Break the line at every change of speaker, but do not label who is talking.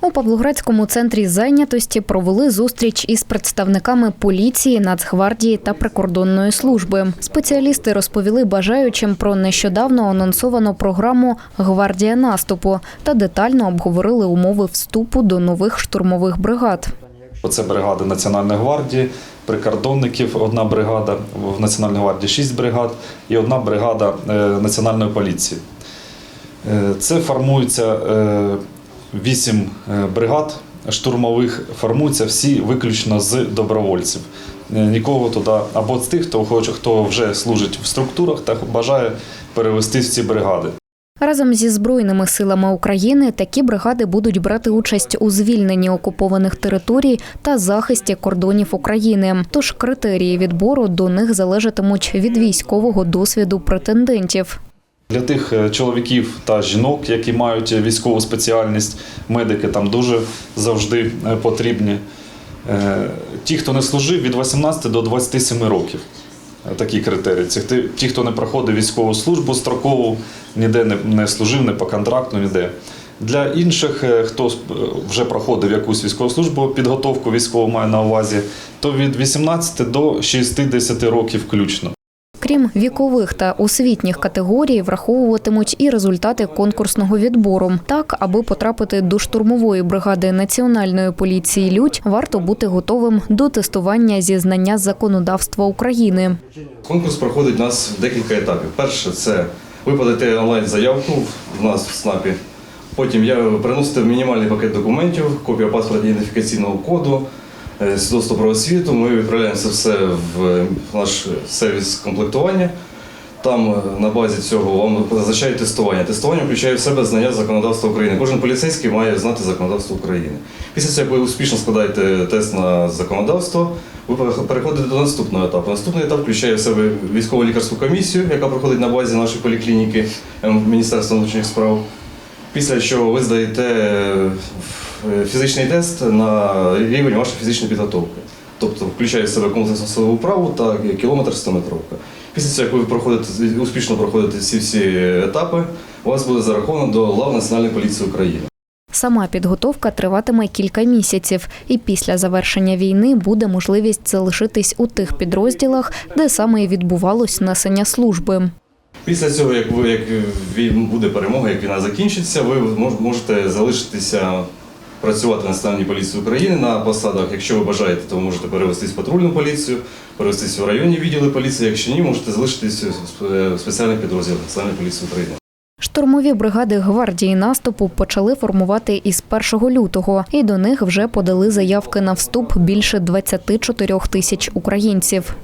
У Павлоградському центрі зайнятості провели зустріч із представниками поліції, Нацгвардії та прикордонної служби. Спеціалісти розповіли бажаючим про нещодавно анонсовану програму Гвардія наступу та детально обговорили умови вступу до нових штурмових бригад.
Це бригада Національної гвардії, прикордонників одна бригада, в Національній гвардії шість бригад і одна бригада е, Національної поліції. Е, Це формується е, вісім е, бригад штурмових, формуються всі виключно з добровольців. Е, Нікого туди, або з тих, хто хоче, хто вже служить в структурах та бажає перевестись в ці бригади.
Разом зі збройними силами України такі бригади будуть брати участь у звільненні окупованих територій та захисті кордонів України. Тож критерії відбору до них залежатимуть від військового досвіду претендентів.
Для тих е, чоловіків та жінок, які мають військову спеціальність, медики там дуже завжди е, потрібні. Е, Ті, хто не служив від 18 до 27 років. Такі критерії. Ті- хто не проходив військову службу строкову, ніде не, служив, не по контракту, ніде. Для інших, хто вже проходив якусь військову службу, підготовку військову маю на увазі, то від 18 до 60 років включно.
Крім вікових та освітніх категорій, враховуватимуть і результати конкурсного відбору. Так, аби потрапити до штурмової бригади Національної поліції Людь, варто бути готовим до тестування зі знання законодавства України.
Конкурс проходить у нас в декілька етапів. Перше це ви подаєте онлайн заявку в нас в СНАПі. Потім я приносите мінімальний пакет документів, копія паспорта ідентифікаційного коду, е, свідоцтво про освіту. Ми відправляємо це все в наш сервіс комплектування. Там е, на базі цього вам назначають тестування. Тестування включає в себе знання законодавства України. Кожен поліцейський має знати законодавство України. Після цього, ви успішно складаєте тест на законодавство, ви переходите до наступного етапу. Наступний етап включає в себе військово лікарську комісію, яка проходить на базі нашої поліклініки е, Міністерства внутрішніх справ. Після чого ви здаєте е, фізичний тест на рівень вашої фізичної підготовки. Тобто включає в себе комплексну силову праву та кілометр 100 метровка. Після цього, як ви проходите, успішно проходите ці всі етапи, у вас буде зараховано до лав Національної поліції України.
Сама підготовка триватиме кілька місяців, і після завершення війни буде можливість залишитись у тих підрозділах, де саме і відбувалось несення служби.
Після цього, як ви як буде перемога, як війна закінчиться, ви можете залишитися працювати на Національній поліції України на посадах. Якщо ви бажаєте, то можете перевестись в патрульну поліцію, перевестись в районні відділи поліції. Якщо ні, можете залишитись в спеціальних підрозділах Національної поліції України.
Штурмові бригади гвардії наступу почали формувати із 1 лютого, і до них вже подали заявки на вступ більше 24 тисяч українців.